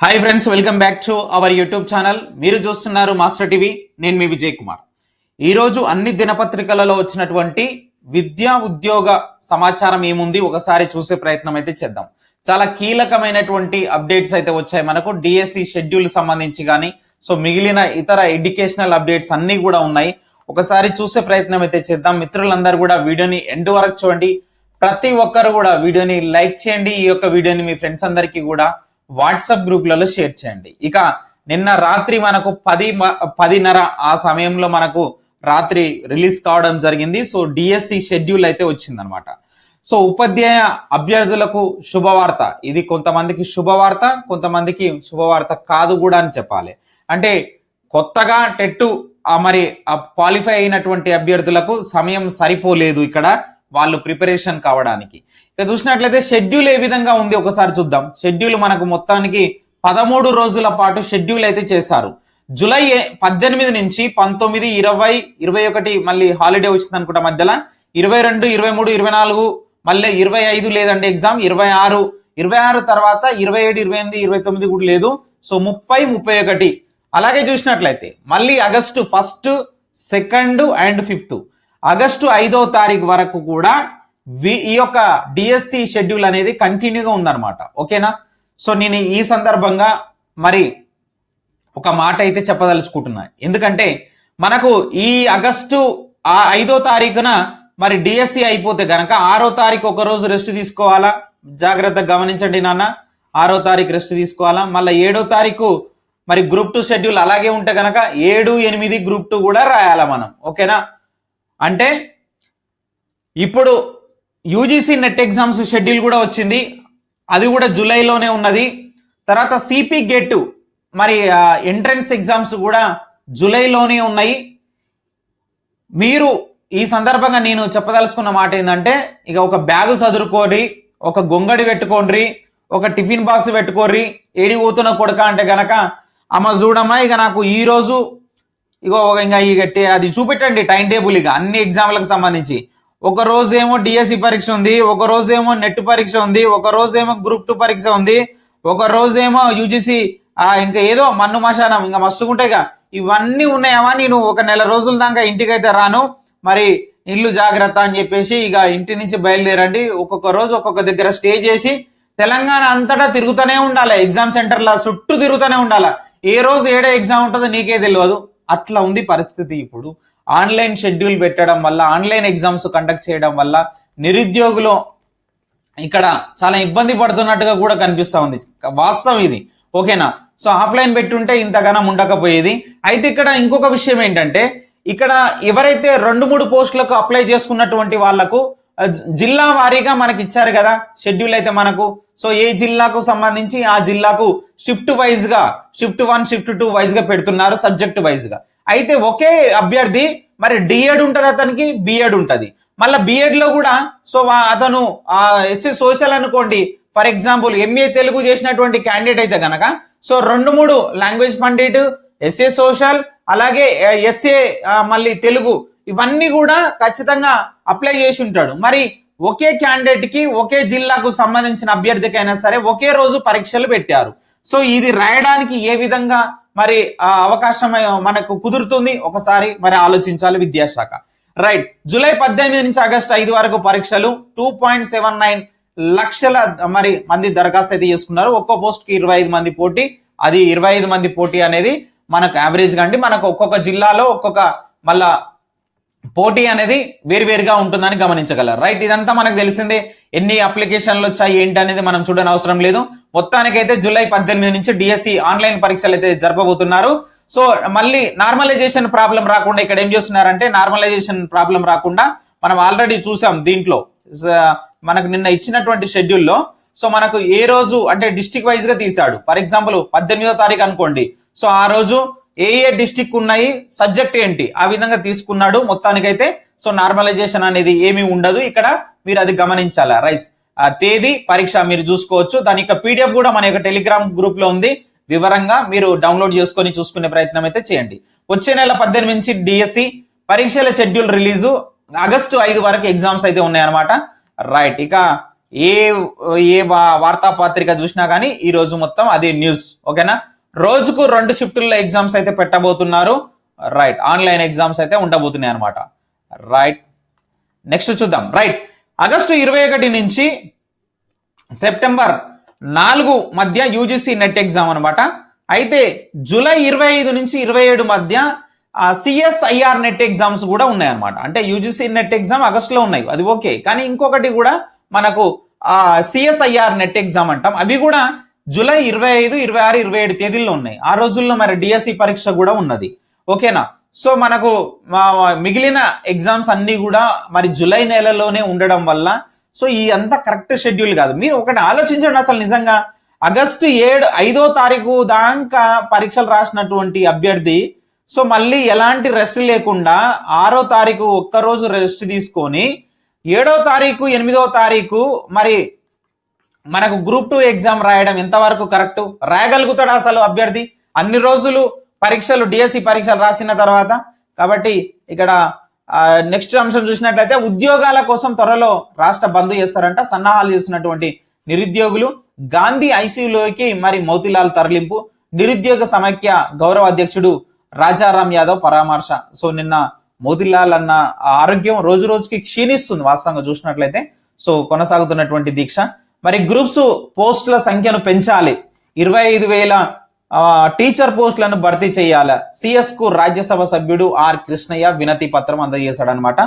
Hi friends welcome back to our YouTube channel మీరు చూస్తున్నారు master TV నేను మీ విజయ్ కుమార్. ఈరోజు అన్ని దినపత్రికలలో వచ్చినటువంటి విద్యా ఉద్యోగ సమాచారం ఏముంది ఒకసారి చూసే ప్రయత్నం అయితే చేద్దాం. చాలా కీలకమైనటువంటి అప్డేట్స్ అయితే వచ్చాయి మనకు. డిఎస్సి షెడ్యూల్ సంబంధించి కానీ సో మిగిలిన ఇతర ఎడ్యుకేషనల్ అప్డేట్స్ అన్నీ కూడా ఉన్నాయి. ఒకసారి చూసే ప్రయత్నం అయితే చేద్దాం. మిత్రులందరూ కూడా వీడియోని ఎండ్ వరకు చూడండి. ప్రతి ఒక్కరు కూడా వీడియోని లైక్ చేయండి. ఈ యొక్క వీడియోని మీ ఫ్రెండ్స్ అందరికీ కూడా వాట్సాప్ గ్రూప్లలో షేర్ చేయండి. ఇక నిన్న రాత్రి మనకు పది మ- పదిన్నర ఆ సమయంలో మనకు రాత్రి రిలీజ్ కావడం జరిగింది. సో డిఎస్సి షెడ్యూల్ అయితే వచ్చిందనమాట. సో ఉపాధ్యాయ అభ్యర్థులకు శుభవార్త. ఇది కొంతమందికి శుభవార్త కొంతమందికి శుభవార్త కాదు కూడా అని చెప్పాలి. అంటే కొత్తగా టెట్టు మరి క్వాలిఫై అయినటువంటి అభ్యర్థులకు సమయం సరిపోలేదు ఇక్కడ. వాళ్ళు ప్రిపరేషన్ కావడానికి. ఇక చూసినట్లయితే షెడ్యూల్ ఏ విధంగా ఉంది ఒకసారి చూద్దాం. షెడ్యూల్ మనకు మొత్తానికి పదమూడు రోజుల పాటు షెడ్యూల్ అయితే చేశారు. జూలై పద్దెనిమిది నుంచి పంతొమ్మిది ఇరవై ఇరవై ఒకటి మళ్ళీ హాలిడే వచ్చింది అనుకుంటా మధ్యలో. ఇరవై రెండు ఇరవై మూడు ఇరవై నాలుగు మళ్ళీ ఇరవై ఐదు లేదండి ఎగ్జామ్. ఇరవై ఆరు ఇరవై ఆరు తర్వాత ఇరవై ఏడు ఇరవై ఎనిమిది ఇరవై తొమ్మిది కూడా లేదు. సో ముప్పై ముప్పై ఒకటి. అలాగే చూసినట్లయితే మళ్ళీ August first second and fifth. August ఐదో తారీఖు వరకు కూడా వి- ఈ యొక్క డిఎస్సి షెడ్యూల్ అనేది కంటిన్యూగా ఉందన్నమాట. ఓకేనా? సో నేను ఈ సందర్భంగా మరి ఒక మాట అయితే చెప్పదలుచుకుంటున్నా. ఎందుకంటే మనకు ఈ ఆగస్టు ఆ ఐదో తారీఖున మరి డిఎస్సి అయిపోతే గనక ఆరో తారీఖు ఒక రోజు రెస్ట్ తీసుకోవాలా? జాగ్రత్తగా గమనించండి నాన్న. ఆరో తారీఖు రెస్ట్ తీసుకోవాలా? మళ్ళీ ఏడో తారీఖు మరి గ్రూప్ టూ షెడ్యూల్ అలాగే ఉంటే గనక ఏడు ఎనిమిది గ్రూప్ టూ కూడా రాయాలా మనం. ఓకేనా? అంటే ఇప్పుడు యూజీసీ నెట్ ఎగ్జామ్స్ షెడ్యూల్ కూడా వచ్చింది. అది కూడా జూలైలోనే ఉన్నది. తర్వాత సిపి గెట్ మరి ఎంట్రన్స్ ఎగ్జామ్స్ కూడా జూలైలోనే ఉన్నాయి. మీరు ఈ సందర్భంగా నేను చెప్పదలుచుకున్న మాట ఏంటంటే ఇక ఒక బ్యాగు చదురుకోరి ఒక గొంగడి పెట్టుకోండి ఒక టిఫిన్ బాక్స్ పెట్టుకోర్రి ఏడి పోతున్న కొడక అంటే గనక అమ్మ చూడమ్మా ఇక నాకు ఈరోజు ఇగో ఇంకా ఇక గట్టి అది చూపెట్టండి టైం టేబుల్ ఇక అన్ని ఎగ్జామ్లకు సంబంధించి. ఒక రోజు ఏమో డిఎస్సి పరీక్ష ఉంది ఒక రోజు ఏమో నెట్ పరీక్ష ఉంది ఒక రోజు ఏమో గ్రూప్ టూ పరీక్ష ఉంది ఒక రోజు ఏమో యూజిసి ఇంకా ఏదో మన్ను మశానం ఇంకా మస్తుకుంటాయిగా ఇవన్నీ ఉన్నాయమా నేను ఒక నెల రోజుల దాకా ఇంటికైతే రాను. మరి ఇల్లు జాగ్రత్త అని చెప్పేసి ఇక ఇంటి నుంచి బయలుదేరండి. ఒక్కొక్క రోజు ఒక్కొక్క దగ్గర స్టే చేసి తెలంగాణ అంతటా తిరుగుతూనే ఉండాలి. ఎగ్జామ్ సెంటర్ల చుట్టూ తిరుగుతూనే ఉండాలి. ఏ రోజు ఏడే ఎగ్జామ్ ఉంటుందో నీకే తెలియదు. అట్లా ఉంది పరిస్థితి ఇప్పుడు. ఆన్లైన్ షెడ్యూల్ పెట్టడం వల్ల ఆన్లైన్ ఎగ్జామ్స్ కండక్ట్ చేయడం వల్ల నిరుద్యోగులు ఇక్కడ చాలా ఇబ్బంది పడుతున్నట్టుగా కూడా కనిపిస్తూ ఉంది. వాస్తవం ఇది. ఓకేనా? సో ఆఫ్లైన్ పెట్టుంటే ఇంతగానం ఉండకపోయేది. అయితే ఇక్కడ ఇంకొక విషయం ఏంటంటే ఇక్కడ ఎవరైతే రెండు మూడు పోస్టులకు అప్లై చేసుకున్నటువంటి వాళ్ళకు జిల్లా వారీగా మనకి ఇచ్చారు కదా షెడ్యూల్ అయితే మనకు. సో ఏ జిల్లాకు సంబంధించి ఆ జిల్లాకు షిఫ్ట్ వైజ్గా షిఫ్ట్ వన్ షిఫ్ట్ టూ వైజ్గా పెడుతున్నారు సబ్జెక్ట్ వైజ్గా. అయితే ఒకే అభ్యర్థి మరి డిఎడ్ ఉంటుంది అతనికి బిఎడ్ ఉంటుంది. మళ్ళీ బిఎడ్లో కూడా సో అతను ఎస్సీ సోషల్ అనుకోండి ఫర్ ఎగ్జాంపుల్ ఎంఏ తెలుగు చేసినటువంటి క్యాండిడేట్ అయితే కనుక సో రెండు మూడు లాంగ్వేజ్ పండిట్ ఎస్ఏ సోషల్ అలాగే ఎస్ఏ మళ్ళీ తెలుగు ఇవన్నీ కూడా ఖచ్చితంగా అప్లై చేసి ఉంటాడు. మరి ఒకే క్యాండిడేట్కి ఒకే జిల్లాకు సంబంధించిన అభ్యర్థికైనా సరే ఒకే రోజు పరీక్షలు పెట్టారు. సో ఇది రాయడానికి ఏ విధంగా మరి ఆ అవకాశం మనకు కుదురుతుంది? ఒకసారి మరి ఆలోచించాలి విద్యాశాఖ. రైట్ జూలై పద్దెనిమిది నుంచి ఆగస్టు ఐదు వరకు పరీక్షలు టూ పాయింట్ సెవెన్ నైన్ లక్షల మరి మంది దరఖాస్తు అయితే చేసుకున్నారు. ఒక్కో పోస్ట్కి ఇరవై ఐదు మంది పోటీ. అది ఇరవై ఐదు మంది పోటీ అనేది మనకు యావరేజ్గా అండి. మనకు ఒక్కొక్క జిల్లాలో ఒక్కొక్క మళ్ళా పోటీ అనేది వేరువేరుగా ఉంటుందని గమనించగలరు. రైట్ ఇదంతా మనకు తెలిసిందే ఎన్ని అప్లికేషన్లు వచ్చాయి ఏంటి అనేది మనం చూడని అవసరం లేదు. మొత్తానికైతే జూలై పద్దెనిమిది నుంచి డిఎస్సి ఆన్లైన్ పరీక్షలు అయితే జరపబోతున్నారు. సో మళ్ళీ నార్మలైజేషన్ ప్రాబ్లం రాకుండా ఇక్కడ ఏం చేస్తున్నారంటే నార్మలైజేషన్ ప్రాబ్లం రాకుండా మనం ఆల్రెడీ చూసాం దీంట్లో. Uh, మనకు నిన్న ఇచ్చినటువంటి షెడ్యూల్లో సో మనకు ఏ రోజు అంటే డిస్టిక్ వైజ్గా తీశాడు. ఫర్ ఎగ్జాంపుల్ పద్దెనిమిదో తారీఖు అనుకోండి. సో ఆ రోజు ఏ ఏ డిస్టిక్ ఉన్నాయి సబ్జెక్ట్ ఏంటి ఆ విధంగా తీసుకున్నాడు మొత్తానికైతే. సో నార్మలైజేషన్ అనేది ఏమీ ఉండదు. ఇక్కడ మీరు అది గమనించాలా? రైస్ ఆ తేదీ పరీక్ష మీరు చూసుకోవచ్చు. దాని యొక్క పీడిఎఫ్ కూడా మన యొక్క టెలిగ్రామ్ గ్రూప్లో ఉంది. వివరంగా మీరు డౌన్లోడ్ చేసుకొని చూసుకునే ప్రయత్నం అయితే చేయండి. వచ్చే నెల పద్దెనిమిది నుంచి డిఎస్సి పరీక్షల షెడ్యూల్ రిలీజు ఆగస్టు ఐదు వరకు ఎగ్జామ్స్ అయితే ఉన్నాయన్నమాట. రైట్ ఇక ఏ ఏ వా- వార్తాపత్రిక చూసినా కానీ ఈ రోజు మొత్తం అది న్యూస్ ఓకేనా రోజుకు రెండు షిఫ్టుల్లో ఎగ్జామ్స్ అయితే పెట్టబోతున్నారు. రైట్ ఆన్లైన్ ఎగ్జామ్స్ అయితే ఉండబోతున్నాయి అనమాట రైట్ నెక్స్ట్ చూద్దాం. రైట్ ఆగస్టు ఇరవై ఒకటి నుంచి సెప్టెంబర్ నాలుగు మధ్య యూజీసీ నెట్ ఎగ్జామ్ అనమాట అయితే జూలై ఇరవై ఐదు నుంచి ఇరవై ఏడు మధ్య సిఎస్ఐఆర్ నెట్ ఎగ్జామ్స్ కూడా ఉన్నాయన్నమాట. అంటే యూజీసీ నెట్ ఎగ్జామ్ ఆగస్టులో ఉన్నాయి. అది ఓకే. కానీ ఇంకొకటి కూడా మనకు సిఎస్ఐఆర్ నెట్ ఎగ్జామ్ అంటాం. అవి కూడా జూలై ఇరవై ఐదు ఇరవై ఆరు ఇరవై ఏడు తేదీల్లో ఉన్నాయి. ఆ రోజుల్లో మరి డిఎస్సి పరీక్ష కూడా ఉన్నది. ఓకేనా? సో మనకు మా- మిగిలిన ఎగ్జామ్స్ అన్నీ కూడా మరి జూలై నెలలోనే ఉండడం వల్ల సో ఈ అంత కరెక్ట్ షెడ్యూల్ కాదు. మీరు ఒకటి ఆలోచించండి అసలు నిజంగా. ఆగస్టు ఏడు ఐదో తారీఖు దాకా పరీక్షలు రాసినటువంటి అభ్యర్థి సో మళ్ళీ ఎలాంటి రెస్ట్ లేకుండా ఆరో తారీఖు ఒక్కరోజు రెస్ట్ తీసుకొని ఏడో తారీఖు ఎనిమిదో తారీఖు మరి మనకు గ్రూప్ టూ ఎగ్జామ్ రాయడం ఎంతవరకు కరెక్ట్? రాయగలుగుతాడు అసలు అభ్యర్థి? అన్ని రోజులు పరీక్షలు డిఎస్సి పరీక్షలు రాసిన తర్వాత? కాబట్టి ఇక్కడ నెక్స్ట్ అంశం చూసినట్లయితే ఉద్యోగాల కోసం త్వరలో రాష్ట్ర బంద్ చేస్తారంట. సన్నాహాలు చేస్తున్నటువంటి నిరుద్యోగులు. గాంధీ ఐసీయూలోకి మరి మోతిలాల్ తరలింపు. నిరుద్యోగ సమైక్య గౌరవ అధ్యక్షుడు రాజారాం యాదవ్ పరామర్శ. సో నిన్న మోతిలాల్ అన్న ఆరోగ్యం రోజు రోజుకి క్షీణిస్తుంది వాస్తవంగా చూసినట్లయితే. సో కొనసాగుతున్నటువంటి దీక్ష. మరి గ్రూప్స్ పోస్టుల సంఖ్యను పెంచాలి. ఇరవై ఐదు వేల టీచర్ పోస్టులను భర్తీ చేయాలి. సిఎస్కు రాజ్యసభ సభ్యుడు ఆర్ కృష్ణయ్య వినతి పత్రం అందజేశాడనమాట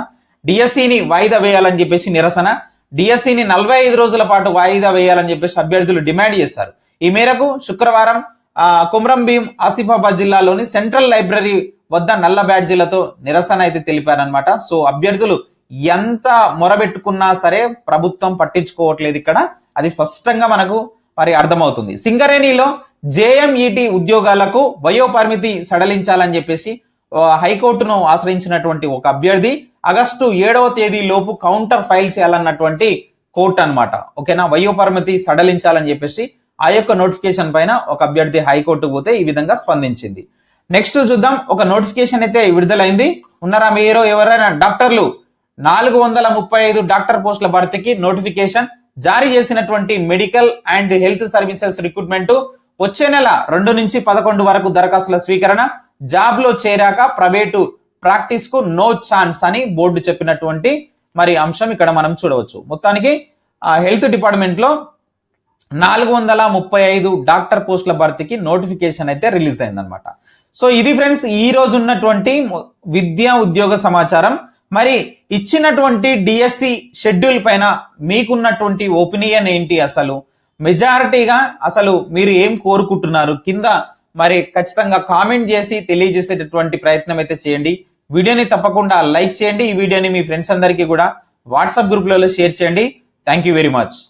డిఎస్సిని వాయిదా వేయాలని చెప్పేసి నిరసన. డిఎస్సిని నలభై ఐదు రోజుల పాటు వాయిదా వేయాలని చెప్పేసి అభ్యర్థులు డిమాండ్ చేశారు. ఈ మేరకు శుక్రవారం ఆ, కుమ్రం భీం ఆసిఫాబాద్ జిల్లాలోని సెంట్రల్ లైబ్రరీ వద్ద నల్ల బ్యాడ్జీలతో నిరసన అయితే తెలిపారనమాట సో అభ్యర్థులు ఎంత మొరబెట్టుకున్నా సరే ప్రభుత్వం పట్టించుకోవట్లేదు ఇక్కడ. అది స్పష్టంగా మనకు మరి అర్థమవుతుంది. సింగరేణిలో జేఎంఈటి ఉద్యోగాలకు వయోపరిమితి సడలించాలని చెప్పేసి హైకోర్టును ఆశ్రయించినటువంటి ఒక అభ్యర్థి ఆగస్టు ఏడవ తేదీ లోపు కౌంటర్ ఫైల్ చేయాలన్నటువంటి కోర్టు అన్నమాట. ఓకేనా? వయోపరిమితి సడలించాలని చెప్పేసి ఆ యొక్క నోటిఫికేషన్ పైన ఒక అభ్యర్థి హైకోర్టు పోతే ఈ విధంగా స్పందించింది. నెక్స్ట్ చూద్దాం. ఒక నోటిఫికేషన్ అయితే విడుదలైంది. ఉన్నారా? మీరు ఎవరైనా డాక్టర్లు? నాలుగు వందల ముప్పై ఐదు డాక్టర్ పోస్టుల భర్తీకి నోటిఫికేషన్ జారీ చేసినటువంటి medical and health services recruitment వచ్చే నెల రెండు నుంచి పదకొండు వరకు దరఖాస్తుల స్వీకరణ జాబ్లో చేరాక ప్రైవేటు ప్రాక్టీస్కు నో ఛాన్స్ అని బోర్డు చెప్పినటువంటి మరి అంశం ఇక్కడ మనం చూడవచ్చు. మొత్తానికి ఆ హెల్త్ డిపార్ట్మెంట్లో నాలుగు వందల ముప్పై ఐదు డాక్టర్ పోస్టుల భర్తీకి నోటిఫికేషన్ అయితే రిలీజ్ అయిందనమాట సో ఇది ఫ్రెండ్స్ ఈ రోజు ఉన్నటువంటి విద్యా ఉద్యోగ సమాచారం. మరి ఇచ్చినటువంటి డిఎస్సి షెడ్యూల్ పైన మీకున్నటువంటి ఒపీనియన్ ఏంటి అసలు? మెజారిటీగా అసలు మీరు ఏం కోరుకుంటున్నారు? కింద మరి ఖచ్చితంగా కామెంట్ చేసి తెలియజేసేటటువంటి ప్రయత్నం అయితే చేయండి. వీడియోని తప్పకుండా లైక్ చేయండి. ఈ వీడియోని మీ ఫ్రెండ్స్ అందరికీ కూడా వాట్సాప్ గ్రూప్లలో షేర్ చేయండి. Thank you very much